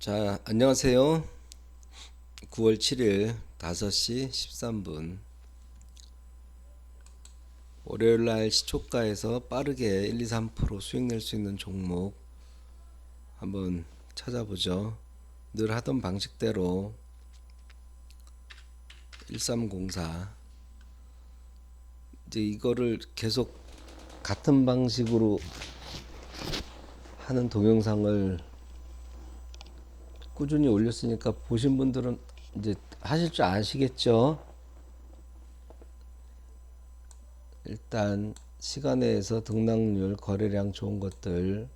자, 안녕하세요. 9월 7일 5시 13분. 월요일 날 시초가에서 빠르게 1, 2, 3% 수익 낼 수 있는 종목 한번 찾아보죠. 늘 하던 방식대로 1304 이제 이거를 계속 같은 방식으로 하는 동영상을 꾸준히 올렸으니까 보신 분들은 이제 하실 줄 아시겠죠? 일단 시간에서 등락률, 거래량 좋은 것들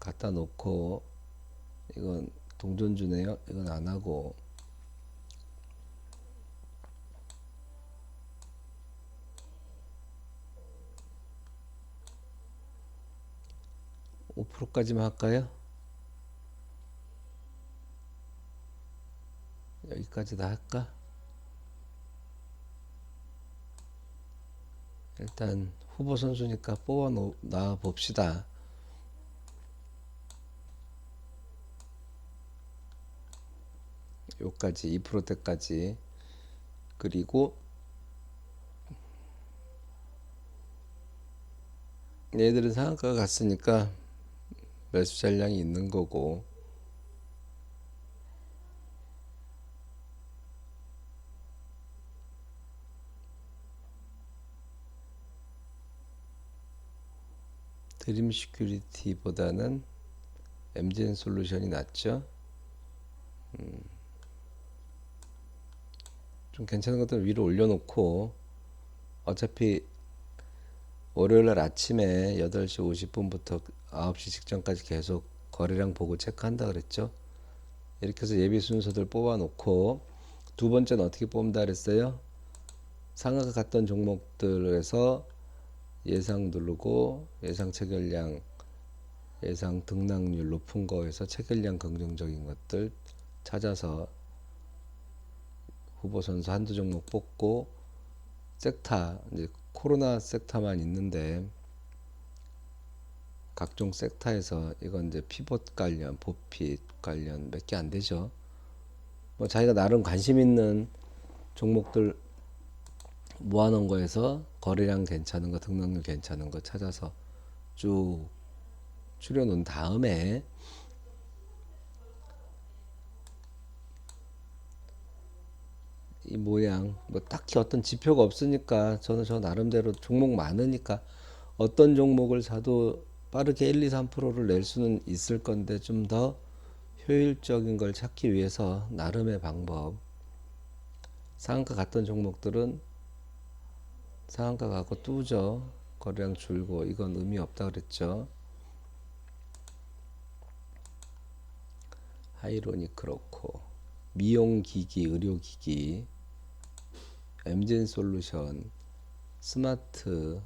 갖다 놓고 이건 동전주네요. 이건 안 하고 5%까지만 할까요? 여기까지 다 할까? 일단 후보 선수니까 뽑아 놔 봅시다. 요까지 2%대까지 그리고 얘들은 상한가가 갔으니까 매수 잔량이 있는 거고 드림 시큐리티보다는 MGN 솔루션이 낫죠. 음. 좀 괜찮은 것들 위로 올려놓고 어차피 월요일 날 아침에 8시 50분부터 9시 직전까지 계속 거래량 보고 체크한다 그랬죠. 이렇게 해서 예비 순서들 뽑아놓고 두 번째는 어떻게 뽑는다 그랬어요? 상하가 갔던 종목들에서 예상 누르고 예상 체결량 예상 등락률 높은 거에서 체결량 긍정적인 것들 찾아서 후보 선수 한두 종목 뽑고 섹타 이제 코로나 섹타만 있는데 각종 섹타에서 이건 이제 피봇 관련, 보핏 관련 몇 개 안 되죠. 뭐 자기가 나름 관심 있는 종목들 모아놓은 거에서 거래량 괜찮은 거, 등록률 괜찮은 거 찾아서 쭉 추려놓은 다음에 이 모양 뭐 딱히 어떤 지표가 없으니까 저는 저 나름대로 종목 많으니까 어떤 종목을 사도 빠르게 1, 2, 3%를 낼 수는 있을 건데 좀 더 효율적인 걸 찾기 위해서 나름의 방법 상한가 갔던 종목들은 상한가 가고 뚜죠. 거래량 줄고 이건 의미 없다 그랬죠. 하이로닉 그렇고 미용기기 의료기기 엠젠 솔루션, 스마트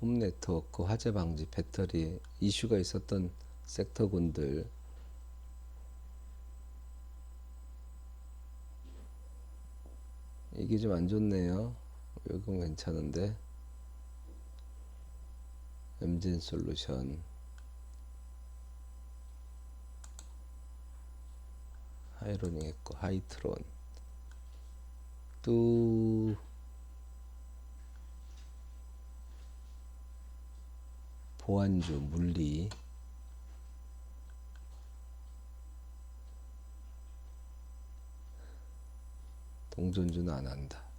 홈 네트워크, 화재 방지, 배터리 이슈가 있었던 섹터군들. 이게 좀 안 좋네요. 이건 괜찮은데? 엠젠 솔루션. 하이로닉 했고 하이트론. 또 보안주 물리. 동전주는 안 한다.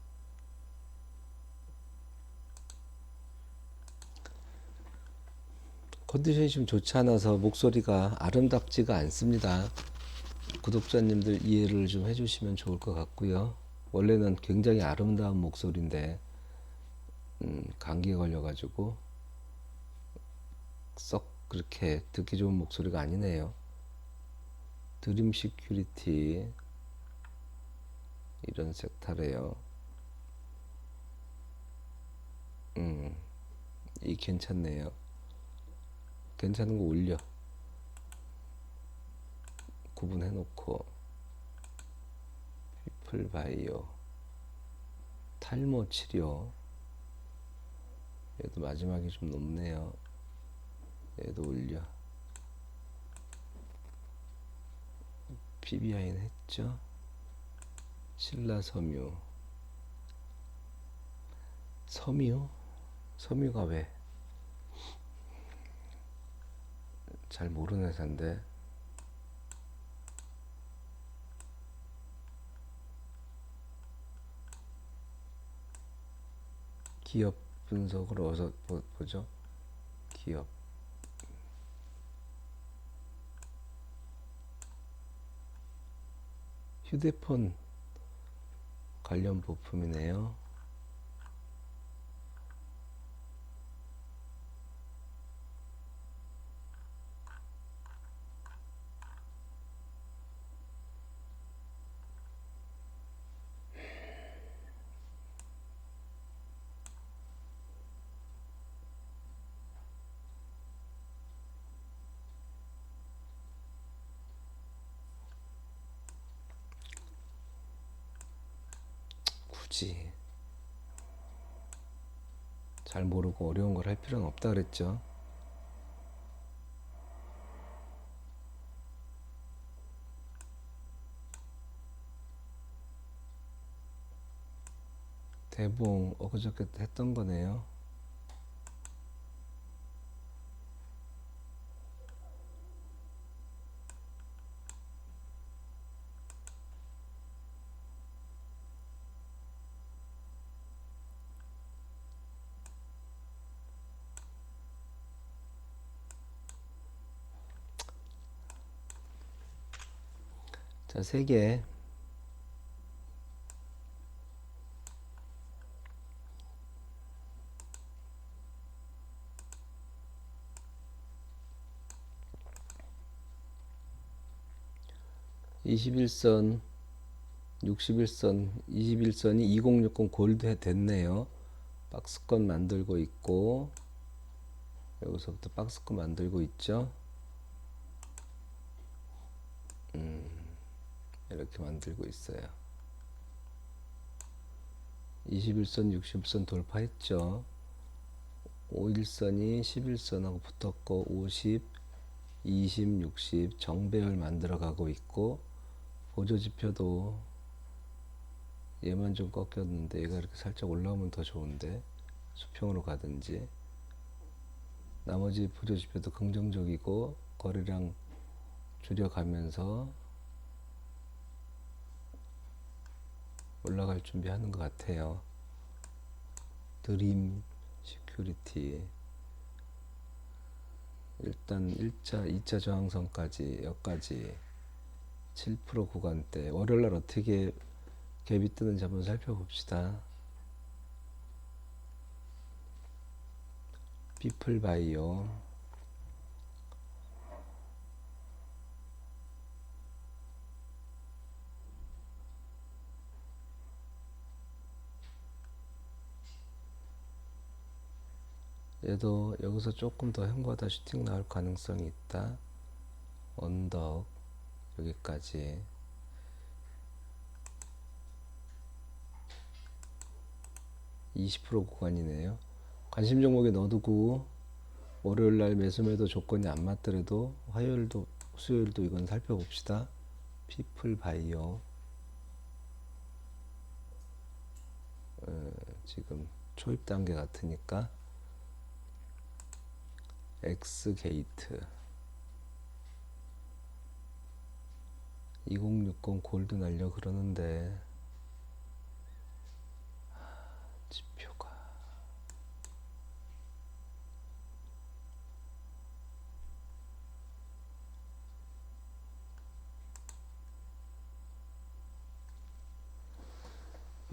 컨디션이 좀 좋지 않아서 목소리가 아름답지가 않습니다. 구독자님들 이해를 좀 해주시면 좋을 것 같고요. 원래는 굉장히 아름다운 목소리인데 음, 감기에 걸려가지고 썩 그렇게 듣기 좋은 목소리가 아니네요. 드림 시큐리티 이런 섹터래요. 음, 이 괜찮네요. 괜찮은 거 올려. 구분해 놓고 피플 바이오 탈모 치료 얘도 마지막에 좀 높네요 얘도 올려 PBI는 했죠. 신라 섬유. 섬유? 섬유가 왜? 잘 모르는 회사인데. 기업 분석으로 어서 보, 보죠. 기업. 휴대폰 관련 부품이네요. 굳이 잘 모르고 어려운 걸 할 필요는 없다 그랬죠. 대봉 엊그저께 했던 거네요. 자, 세 개. (21선) (61선) (21선이) (2060) 골드 됐네요. 박스권 만들고 있고 여기서부터 박스권 만들고 있죠 이렇게 만들고 있어요. 21선, 60선 돌파했죠. 5일선이 11선하고 붙었고 50, 20, 60 정배열 만들어 가고 있고 보조 지표도 얘만 좀 꺾였는데 얘가 이렇게 살짝 올라오면 더 좋은데 수평으로 가든지 나머지 보조 지표도 긍정적이고 거래량 줄여가면서 올라갈 준비하는 것 같아요. 드림 시큐리티 일단 1차, 2차 저항선까지 여기까지 7% 구간대 월요일날 어떻게 갭이 뜨는지 한번 살펴봅시다. 피플바이오 얘도 여기서 조금 더 현과다 슈팅 나올 가능성이 있다. 언덕 여기까지 (20% 구간이네요) 관심 종목에 넣어두고 월요일 날 매수매도 조건이 안 맞더라도 화요일도 수요일도 이건 살펴봅시다. 피플 바이오 어, 지금 초입 단계 같으니까 X 게이트 2060 골드 날려 그러는데. 지표가.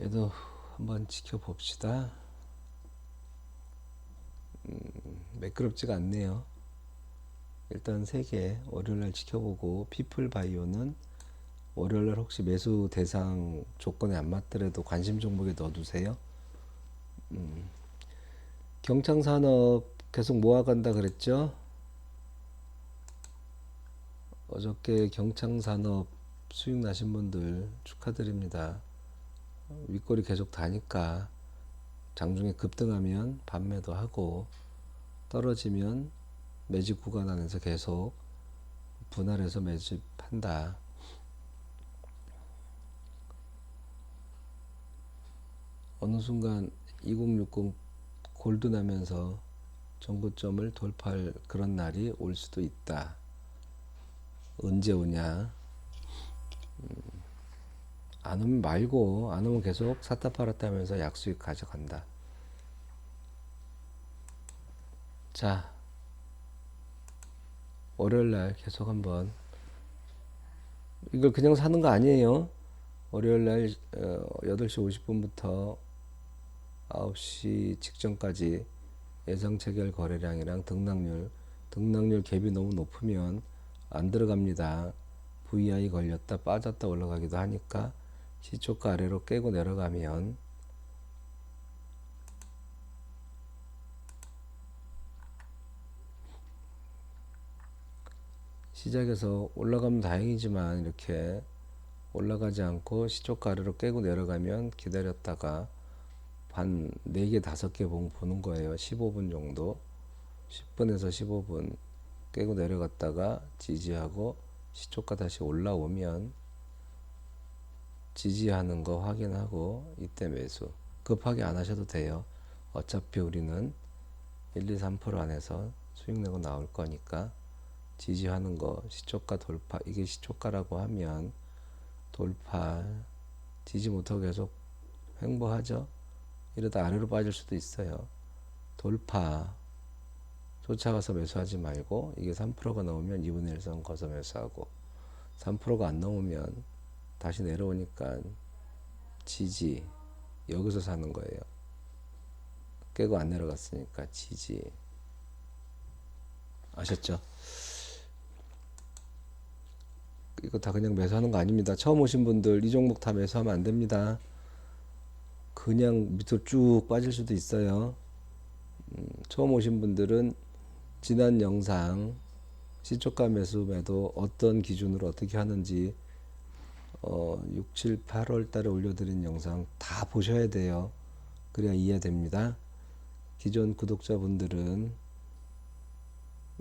얘도 한번 지켜봅시다. 매끄럽지가 않네요. 일단 3개 월요일날 지켜보고 피플 바이오는 월요일날 혹시 매수 대상 조건에 안 맞더라도 관심 종목에 넣어두세요. 음. 경창산업 계속 모아간다 그랬죠? 어저께 경창산업 수익 나신 분들 축하드립니다. 윗골이 계속 다니까 장중에 급등하면 반매도 하고 떨어지면 매집 구간 안에서 계속 분할해서 매집한다. 어느 순간 2060 골드 나면서 전고점을 돌파할 그런 날이 올 수도 있다. 언제 오냐? 음, 안 오면 말고 안 오면 계속 샀다 팔았다 하면서 약수익 가져간다. 자, 월요일 날 계속 한번 이걸 그냥 사는 거 아니에요. 월요일 날 어, 8시 50분부터 9시 직전까지 예상 체결 거래량이랑 등락률, 등락률 갭이 너무 높으면 안 들어갑니다. VI 걸렸다 빠졌다 올라가기도 하니까 시초가 아래로 깨고 내려가면 시작에서 올라가면 다행이지만 이렇게 올라가지 않고 시초가 아래로 깨고 내려가면 기다렸다가 한 4개, 5개 보는 거예요. 15분 정도. 10분에서 15분 깨고 내려갔다가 지지하고 시초가 다시 올라오면 지지하는 거 확인하고 이때 매수. 급하게 안 하셔도 돼요. 어차피 우리는 1, 2, 3% 안에서 수익 내고 나올 거니까 지지하는 거 시초가 돌파 이게 시초가라고 하면 돌파 지지 못하고 계속 횡보하죠. 이러다 아래로 빠질 수도 있어요. 돌파 쫓아가서 매수하지 말고 이게 3%가 넘으면 2분의 1선 거서 매수하고 3%가 안 넘으면 다시 내려오니까 지지 여기서 사는 거예요. 깨고 안 내려갔으니까 지지 아셨죠? 이거 다 그냥 매수하는 거 아닙니다. 처음 오신 분들 이 종목 다 매수하면 안 됩니다. 그냥 밑으로 쭉 빠질 수도 있어요. 음, 처음 오신 분들은 지난 영상 시초가 매수 매도 어떤 기준으로 어떻게 하는지 어, 6, 7, 8월 달에 올려드린 영상 다 보셔야 돼요. 그래야 이해됩니다. 기존 구독자분들은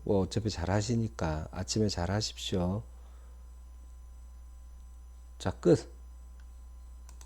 뭐 어차피 잘 하시니까 아침에 잘 하십시오. 자, 끝.